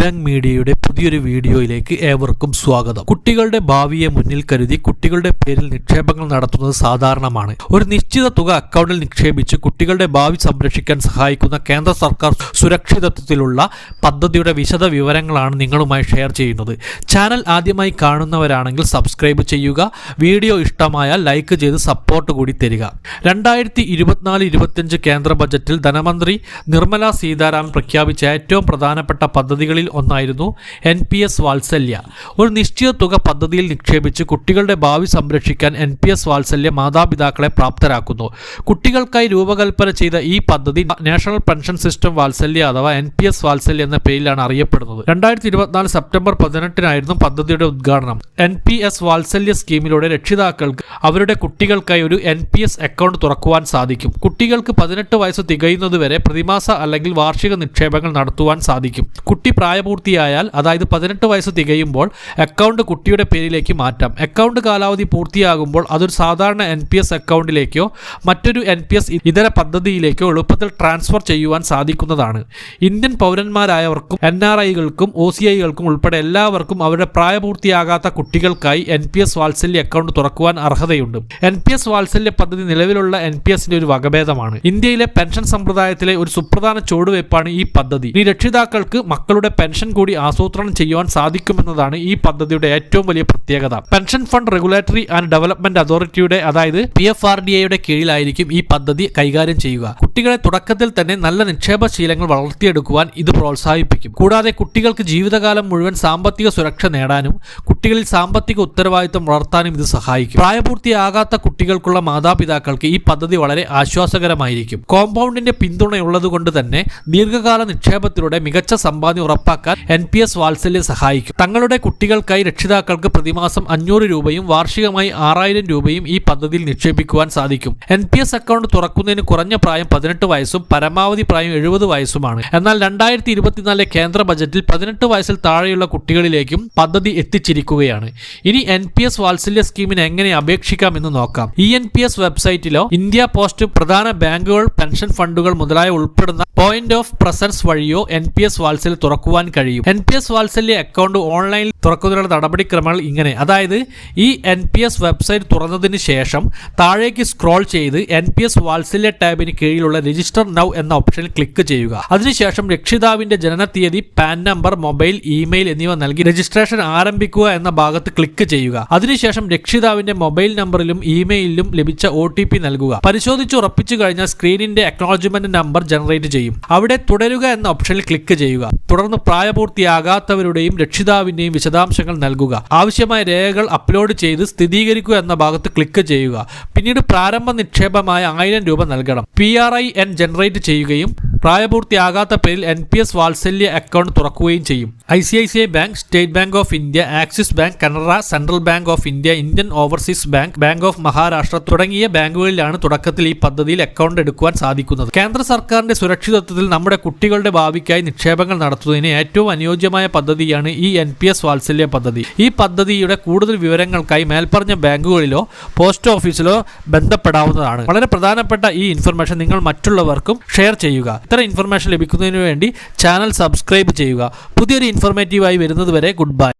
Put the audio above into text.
Bang മീഡിയയുടെ പുതിയൊരു വീഡിയോയിലേക്ക് ഏവർക്കും സ്വാഗതം. കുട്ടികളുടെ ഭാവിയെ മുന്നിൽ കരുതി കുട്ടികളുടെ പേരിൽ നിക്ഷേപങ്ങൾ നടത്തുന്നത് സാധാരണമാണ്. ഒരു നിശ്ചിത തുക അക്കൗണ്ടിൽ നിക്ഷേപിച്ച് കുട്ടികളുടെ ഭാവി സംരക്ഷിക്കാൻ സഹായിക്കുന്ന കേന്ദ്ര സർക്കാർ സുരക്ഷിതത്വത്തിലുള്ള പദ്ധതിയുടെ വിശദ വിവരങ്ങളാണ് നിങ്ങളുമായി ഷെയർ ചെയ്യുന്നത്. ചാനൽ ആദ്യമായി കാണുന്നവരാണെങ്കിൽ സബ്സ്ക്രൈബ് ചെയ്യുക വീഡിയോ ഇഷ്ടമായാൽ ലൈക്ക് ചെയ്ത് സപ്പോർട്ട് കൂടി തരിക. രണ്ടായിരത്തി ഇരുപത്തിനാല് ഇരുപത്തിയഞ്ച് കേന്ദ്ര ബജറ്റിൽ ധനമന്ത്രി നിർമ്മല സീതാരാമൻ പ്രഖ്യാപിച്ച ഏറ്റവും പ്രധാനപ്പെട്ട പദ്ധതികളിൽ ഒന്നായിരുന്നു എൻ പി എസ് വാത്സല്യ. ഒരു നിശ്ചിത തുക പദ്ധതിയിൽ നിക്ഷേപിച്ച് കുട്ടികളുടെ ഭാവി സംരക്ഷിക്കാൻ എൻ പി എസ് വാത്സല്യ മാതാപിതാക്കളെ പ്രാപ്തരാക്കുന്നു. കുട്ടികൾക്കായി രൂപകൽപ്പന ചെയ്ത ഈ പദ്ധതി നാഷണൽ പെൻഷൻ സിസ്റ്റം വാത്സല്യ അഥവാ എൻ പി എസ് വാത്സല്യ എന്ന പേരിലാണ് അറിയപ്പെടുന്നത്. രണ്ടായിരത്തി ഇരുപത്തിനാല് സെപ്റ്റംബർ പതിനെട്ടിനായിരുന്നു പദ്ധതിയുടെ ഉദ്ഘാടനം. എൻ പി എസ് വാത്സല്യ സ്കീമിലൂടെ രക്ഷിതാക്കൾക്ക് അവരുടെ കുട്ടികൾക്കായി ഒരു എൻ പി എസ് അക്കൗണ്ട് തുറക്കുവാൻ സാധിക്കും. കുട്ടികൾക്ക് പതിനെട്ട് വയസ്സ് തികയുന്നതുവരെ പ്രതിമാസ അല്ലെങ്കിൽ വാർഷിക നിക്ഷേപങ്ങൾ നടത്തുവാൻ സാധിക്കും. കുട്ടി പ്രായപൂർത്തിയായാൽ അതായത് പതിനെട്ട് വയസ്സ് തികയുമ്പോൾ അക്കൗണ്ട് കുട്ടിയുടെ പേരിലേക്ക് മാറ്റാം. അക്കൗണ്ട് കാലാവധി പൂർത്തിയാകുമ്പോൾ അതൊരു സാധാരണ എൻ പി എസ് അക്കൗണ്ടിലേക്കോ മറ്റൊരു എൻ പി എസ് ഇതര പദ്ധതിയിലേക്കോ എളുപ്പത്തിൽ ട്രാൻസ്ഫർ ചെയ്യുവാൻ സാധിക്കുന്നതാണ്. ഇന്ത്യൻ പൗരന്മാരായവർക്കും എൻ ആർ ഐകൾക്കും ഒ സി ഐകൾക്കും ഉൾപ്പെടെ എല്ലാവർക്കും അവരുടെ പ്രായപൂർത്തിയാകാത്ത കുട്ടികൾക്കായി N P S Vatsalya account തുറക്കുവാൻ അർഹതയുണ്ട്. എൻ പി എസ് വാത്സല്യ പദ്ധതി നിലവിലുള്ള എൻ പി എസിന്റെ ഒരു വകഭേദമാണ്. ഇന്ത്യയിലെ പെൻഷൻ സമ്പ്രദായത്തിലെ ഒരു സുപ്രധാന ചുവടുവയ്പ്പാണ് ഈ പദ്ധതി. ഈ രക്ഷിതാക്കൾക്ക് മക്കളുടെ കൂടി ആസൂത്രണം ചെയ്യുവാൻ സാധിക്കുമെന്നതാണ് ഈ പദ്ധതിയുടെ ഏറ്റവും വലിയ പ്രത്യേകത. Pension fund regulatory and development അതോറിറ്റിയുടെ അതായത് പി എഫ് ആർ ഡി എയുടെ കീഴിലായിരിക്കും ഈ പദ്ധതി കൈകാര്യം ചെയ്യുക. കുട്ടികളെ തുടക്കത്തിൽ തന്നെ നല്ല നിക്ഷേപ ശീലങ്ങൾ വളർത്തിയെടുക്കുവാൻ ഇത് പ്രോത്സാഹിപ്പിക്കും. കൂടാതെ കുട്ടികൾക്ക് ജീവിതകാലം മുഴുവൻ സാമ്പത്തിക സുരക്ഷ നേടാനും കുട്ടികളിൽ സാമ്പത്തിക ഉത്തരവാദിത്തം വളർത്താനും ഇത് സഹായിക്കും. പ്രായപൂർത്തിയാകാത്ത കുട്ടികൾക്കുള്ള മാതാപിതാക്കൾക്ക് ഈ പദ്ധതി വളരെ ആശ്വാസകരമായിരിക്കും. കോമ്പൗണ്ടിന്റെ പിന്തുണയുള്ളതുകൊണ്ട് തന്നെ ദീർഘകാല നിക്ഷേപത്തിലൂടെ മികച്ച സമ്പാദ്യം ഉറപ്പാക്കാൻ എൻ പി എസ് വാത്സല്യം സഹായിക്കും. തങ്ങളുടെ കുട്ടികൾക്കായി രക്ഷിതാക്കൾക്ക് പ്രതിമാസം അഞ്ഞൂറ് രൂപയും വാർഷികമായി ആറായിരം രൂപയും ഈ പദ്ധതിയിൽ നിക്ഷേപിക്കുവാൻ സാധിക്കും. എൻ പി എസ് അക്കൗണ്ട് തുറക്കുന്നതിന് കുറഞ്ഞ പ്രായം പതിനെട്ട് വയസ്സും പരമാവധി പ്രായം എഴുപത് വയസ്സുമാണ്. എന്നാൽ രണ്ടായിരത്തി ഇരുപത്തിനാലിലെ കേന്ദ്ര ബജറ്റിൽ പതിനെട്ട് വയസ്സിൽ താഴെയുള്ള കുട്ടികളിലേക്കും പദ്ധതി എത്തിച്ചിരിക്കുകയാണ്. ഇനി എൻ പി എസ് വാത്സല്യ സ്കീമിന് എങ്ങനെ അപേക്ഷിക്കാമെന്ന് നോക്കാം. ഇ എൻ പി എസ് വെബ്സൈറ്റിലോ ഇന്ത്യ പോസ്റ്റ് പ്രധാന ബാങ്കുകൾ പെൻഷൻ ഫണ്ടുകൾ മുതലായ ഉൾപ്പെടുന്ന പോയിന്റ് ഓഫ് പ്രസൻസ് വഴിയോ എൻ പി എസ് വാത്സല്യ തുറക്കുവാൻ കഴിയും. N P S Vatsalya account ഓൺലൈനിൽ തുറക്കുന്നതിനുള്ള നടപടിക്രമങ്ങൾ ഇങ്ങനെ. അതായത് ഈ എൻ പി എസ് വെബ്സൈറ്റ് തുറന്നതിന് ശേഷം താഴേക്ക് സ്ക്രോൾ ചെയ്ത് എൻ പി എസ് വാത്സല്യ ടാബിന് കീഴിലുള്ള രജിസ്റ്റർ നൗ എന്ന ഓപ്ഷനിൽ ക്ലിക്ക് ചെയ്യുക. അതിനുശേഷം രക്ഷിതാവിന്റെ ജനന തീയതി പാൻ നമ്പർ മൊബൈൽ ഇമെയിൽ എന്നിവ നൽകി രജിസ്ട്രേഷൻ ആരംഭിക്കുക എന്ന ഭാഗത്ത് ക്ലിക്ക് ചെയ്യുക. അതിനുശേഷം രക്ഷിതാവിന്റെ മൊബൈൽ നമ്പറിലും ഇമെയിലിലും ലഭിച്ച ഒ ടി പി നൽകുക. പരിശോധിച്ച് ഉറപ്പിച്ചു കഴിഞ്ഞാൽ സ്ക്രീനിന്റെ അക്നോളജ്മെന്റ് നമ്പർ ജനറേറ്റ് ചെയ്യും അവിടെ തുടരുക എന്ന ഓപ്ഷനിൽ ക്ലിക്ക് ചെയ്യുക. തുടർന്ന് പ്രായപൂർത്തിയാകാത്തവരുടെയും രക്ഷിതാവിന്റെയും വിശദാംശങ്ങൾ നൽകുക. ആവശ്യമായ രേഖകൾ അപ്ലോഡ് ചെയ്ത് സ്ഥിരീകരിക്കുക എന്ന ഭാഗത്ത് ക്ലിക്ക് ചെയ്യുക. പിന്നീട് പ്രാരംഭ നിക്ഷേപമായ ആയിരം രൂപ നൽകണം. P R I N generate ചെയ്യുകയും പ്രായപൂർത്തിയാകാത്ത പേരിൽ N P S Vatsalya account തുറക്കുകയും ചെയ്യും. I C I C I bank State Bank of India Axis bank Canara Central Bank of India Indian Overseas Bank Bank of Maharashtra തുടങ്ങിയ ബാങ്കുകളിലാണ് തുടക്കത്തിൽ ഈ പദ്ധതിയിൽ അക്കൗണ്ട് എടുക്കുവാൻ സാധിക്കുന്നത്. കേന്ദ്ര സർക്കാരിന്റെ സുരക്ഷിതത്വത്തിൽ നമ്മുടെ കുട്ടികളുടെ ഭാവിക്കായി നിക്ഷേപങ്ങൾ നടത്തുന്നതിന് ഏറ്റവും അനുയോജ്യമായ പദ്ധതിയാണ് ഈ എൻ പി എസ് വാത്സല്യ പദ്ധതി. ഈ പദ്ധതിയുടെ കൂടുതൽ വിവരങ്ങൾക്കായി മേൽപ്പറഞ്ഞ ബാങ്കുകളിലോ പോസ്റ്റ് ഓഫീസിലോ ബന്ധപ്പെടാവുന്നതാണ്. വളരെ പ്രധാനപ്പെട്ട ഈ ഇൻഫർമേഷൻ നിങ്ങൾ മറ്റുള്ളവർക്കും ഷെയർ ചെയ്യുക. ഇത്തരം ഇൻഫർമേഷൻ ലഭിക്കുന്നതിന് വേണ്ടി ചാനൽ സബ്സ്ക്രൈബ് ചെയ്യുക. പുതിയൊരു ഇൻഫർമേറ്റീവായി വരുന്നതുവരെ ഗുഡ് ബൈ